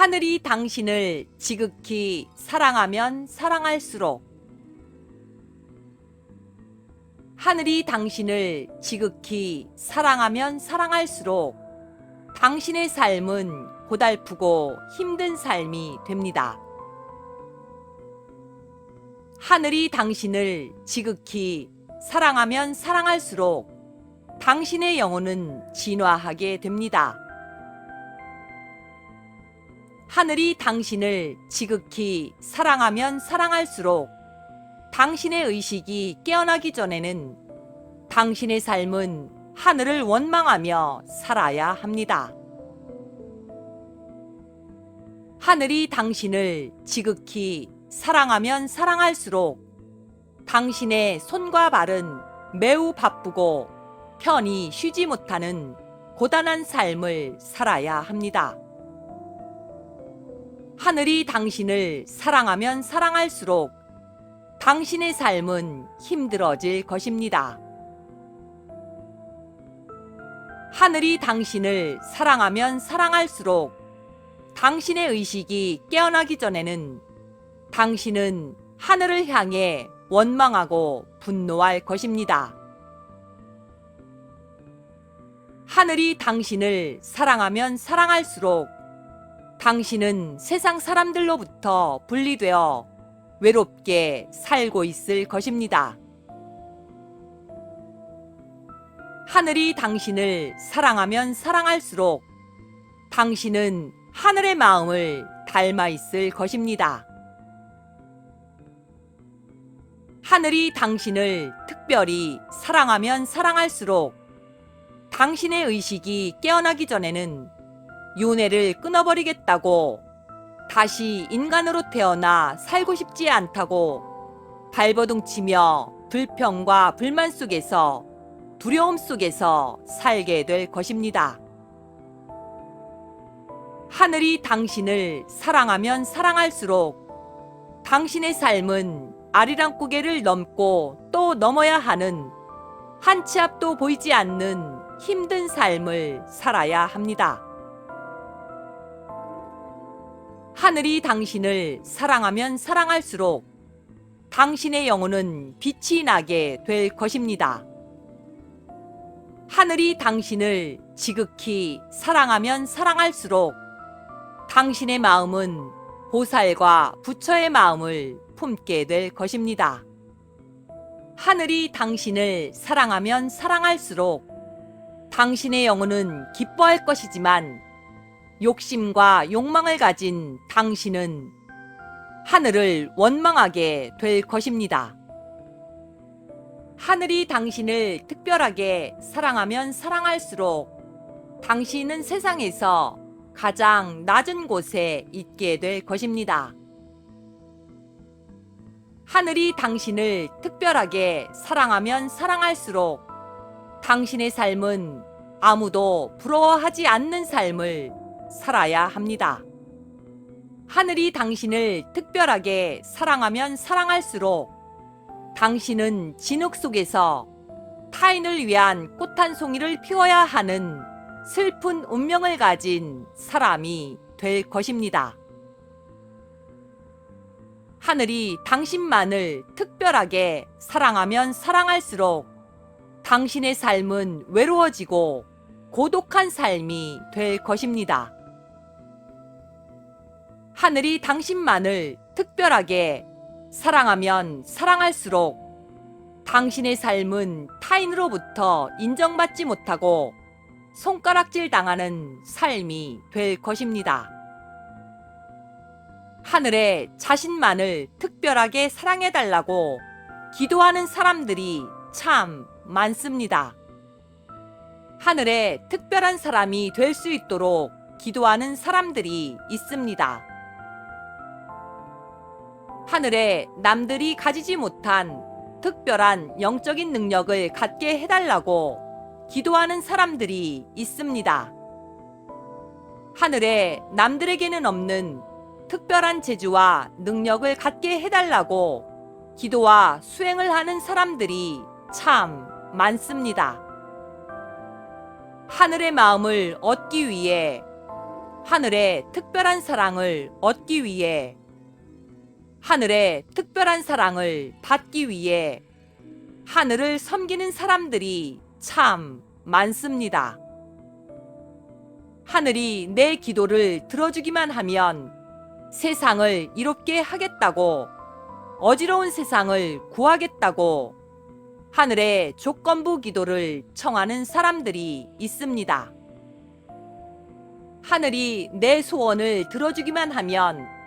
하늘이 당신을 지극히 사랑하면 사랑할수록 하늘이 당신을 지극히 사랑하면 사랑할수록 당신의 삶은 고달프고 힘든 삶이 됩니다. 하늘이 당신을 지극히 사랑하면 사랑할수록 당신의 영혼은 진화하게 됩니다. 하늘이 당신을 지극히 사랑하면 사랑할수록 당신의 의식이 깨어나기 전에는 당신의 삶은 하늘을 원망하며 살아야 합니다. 하늘이 당신을 지극히 사랑하면 사랑할수록 당신의 손과 발은 매우 바쁘고 편히 쉬지 못하는 고단한 삶을 살아야 합니다. 하늘이 당신을 사랑하면 사랑할수록 당신의 삶은 힘들어질 것입니다. 하늘이 당신을 사랑하면 사랑할수록 당신의 의식이 깨어나기 전에는 당신은 하늘을 향해 원망하고 분노할 것입니다. 하늘이 당신을 사랑하면 사랑할수록 당신은 세상 사람들로부터 분리되어 외롭게 살고 있을 것입니다. 하늘이 당신을 사랑하면 사랑할수록 당신은 하늘의 마음을 닮아 있을 것입니다. 하늘이 당신을 특별히 사랑하면 사랑할수록 당신의 의식이 깨어나기 전에는 윤회를 끊어버리겠다고 다시 인간으로 태어나 살고 싶지 않다고 발버둥 치며 불평과 불만 속에서 두려움 속에서 살게 될 것입니다. 하늘이 당신을 사랑하면 사랑할수록 당신의 삶은 아리랑 고개를 넘고 또 넘어야 하는 한 치 앞도 보이지 않는 힘든 삶을 살아야 합니다. 하늘이 당신을 사랑하면 사랑할수록 당신의 영혼은 빛이 나게 될 것입니다. 하늘이 당신을 지극히 사랑하면 사랑할수록 당신의 마음은 보살과 부처의 마음을 품게 될 것입니다. 하늘이 당신을 사랑하면 사랑할수록 당신의 영혼은 기뻐할 것이지만 욕심과 욕망을 가진 당신은 하늘을 원망하게 될 것입니다. 하늘이 당신을 특별하게 사랑하면 사랑할수록 당신은 세상에서 가장 낮은 곳에 있게 될 것입니다. 하늘이 당신을 특별하게 사랑하면 사랑할수록 당신의 삶은 아무도 부러워하지 않는 삶을 살아야 합니다. 하늘이 당신을 특별하게 사랑하면 사랑할수록 당신은 진흙 속에서 타인을 위한 꽃 한 송이를 피워야 하는 슬픈 운명을 가진 사람이 될 것입니다. 하늘이 당신만을 특별하게 사랑하면 사랑할수록 당신의 삶은 외로워지고 고독한 삶이 될 것입니다. 하늘이 당신만을 특별하게 사랑하면 사랑할수록 당신의 삶은 타인으로부터 인정받지 못하고 손가락질 당하는 삶이 될 것입니다. 하늘에 자신만을 특별하게 사랑해달라고 기도하는 사람들이 참 많습니다. 하늘에 특별한 사람이 될 수 있도록 기도하는 사람들이 있습니다. 하늘에 남들이 가지지 못한 특별한 영적인 능력을 갖게 해달라고 기도하는 사람들이 있습니다. 하늘에 남들에게는 없는 특별한 재주와 능력을 갖게 해달라고 기도와 수행을 하는 사람들이 참 많습니다. 하늘의 마음을 얻기 위해 하늘의 특별한 사랑을 얻기 위해 하늘의 특별한 사랑을 받기 위해 하늘을 섬기는 사람들이 참 많습니다. 하늘이 내 기도를 들어주기만 하면 세상을 이롭게 하겠다고 어지러운 세상을 구하겠다고 하늘의 조건부 기도를 청하는 사람들이 있습니다. 하늘이 내 소원을 들어주기만 하면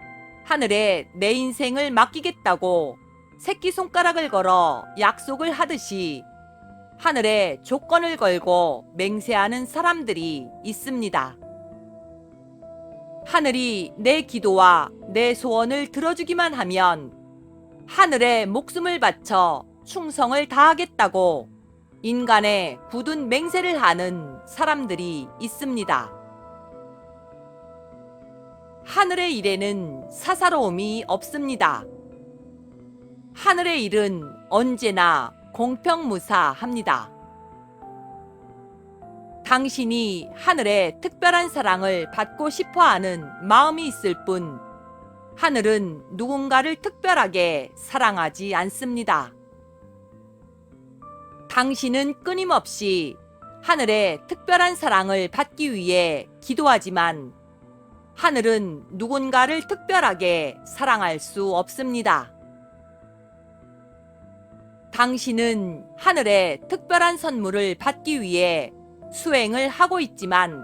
하늘에 내 인생을 맡기겠다고 새끼손가락을 걸어 약속을 하듯이 하늘에 조건을 걸고 맹세하는 사람들이 있습니다. 하늘이 내 기도와 내 소원을 들어주기만 하면 하늘에 목숨을 바쳐 충성을 다하겠다고 인간의 굳은 맹세를 하는 사람들이 있습니다. 하늘의 일에는 사사로움이 없습니다. 하늘의 일은 언제나 공평무사합니다. 당신이 하늘의 특별한 사랑을 받고 싶어 하는 마음이 있을 뿐, 하늘은 누군가를 특별하게 사랑하지 않습니다. 당신은 끊임없이 하늘의 특별한 사랑을 받기 위해 기도하지만, 하늘은 누군가를 특별하게 사랑할 수 없습니다. 당신은 하늘의 특별한 선물을 받기 위해 수행을 하고 있지만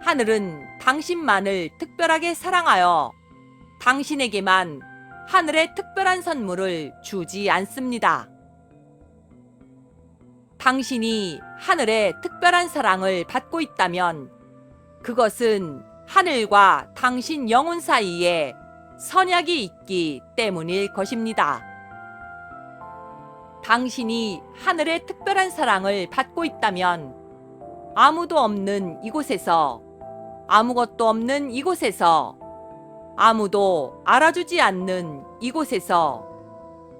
하늘은 당신만을 특별하게 사랑하여 당신에게만 하늘의 특별한 선물을 주지 않습니다. 당신이 하늘의 특별한 사랑을 받고 있다면 그것은 하늘과 당신 영혼 사이에 선약이 있기 때문일 것입니다. 당신이 하늘의 특별한 사랑을 받고 있다면 아무도 없는 이곳에서 아무것도 없는 이곳에서 아무도 알아주지 않는 이곳에서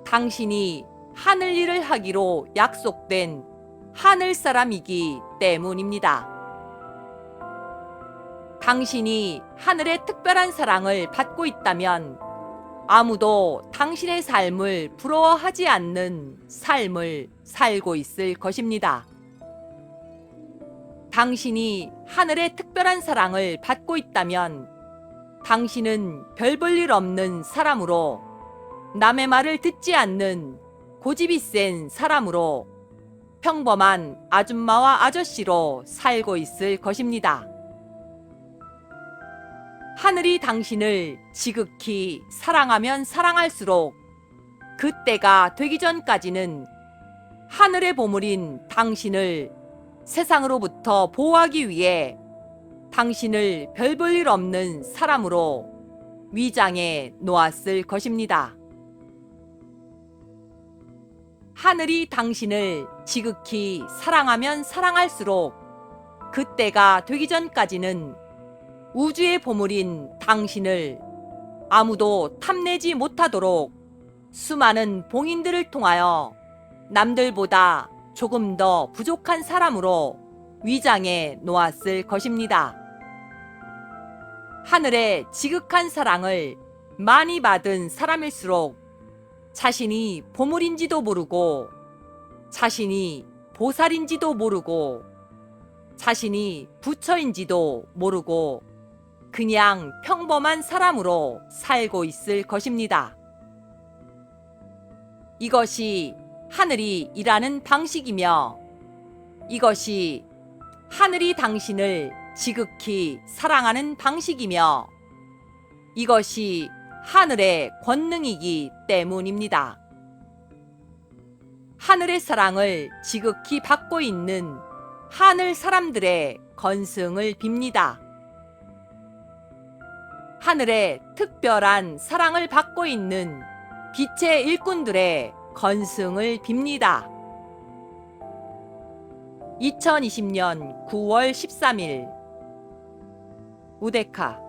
당신이 하늘 일을 하기로 약속된 하늘 사람이기 때문입니다. 당신이 하늘의 특별한 사랑을 받고 있다면 아무도 당신의 삶을 부러워하지 않는 삶을 살고 있을 것입니다. 당신이 하늘의 특별한 사랑을 받고 있다면 당신은 별 볼 일 없는 사람으로 남의 말을 듣지 않는 고집이 센 사람으로 평범한 아줌마와 아저씨로 살고 있을 것입니다. 하늘이 당신을 지극히 사랑하면 사랑할수록 그때가 되기 전까지는 하늘의 보물인 당신을 세상으로부터 보호하기 위해 당신을 별 볼 일 없는 사람으로 위장해 놓았을 것입니다. 하늘이 당신을 지극히 사랑하면 사랑할수록 그때가 되기 전까지는 우주의 보물인 당신을 아무도 탐내지 못하도록 수많은 봉인들을 통하여 남들보다 조금 더 부족한 사람으로 위장해 놓았을 것입니다. 하늘의 지극한 사랑을 많이 받은 사람일수록 자신이 보물인지도 모르고 자신이 보살인지도 모르고 자신이 부처인지도 모르고 그냥 평범한 사람으로 살고 있을 것입니다. 이것이 하늘이 일하는 방식이며 이것이 하늘이 당신을 지극히 사랑하는 방식이며 이것이 하늘의 권능이기 때문입니다. 하늘의 사랑을 지극히 받고 있는 하늘 사람들의 건승을 빕니다. 하늘의 특별한 사랑을 받고 있는 빛의 일꾼들의 건승을 빕니다. 2020년 9월 13일 우데카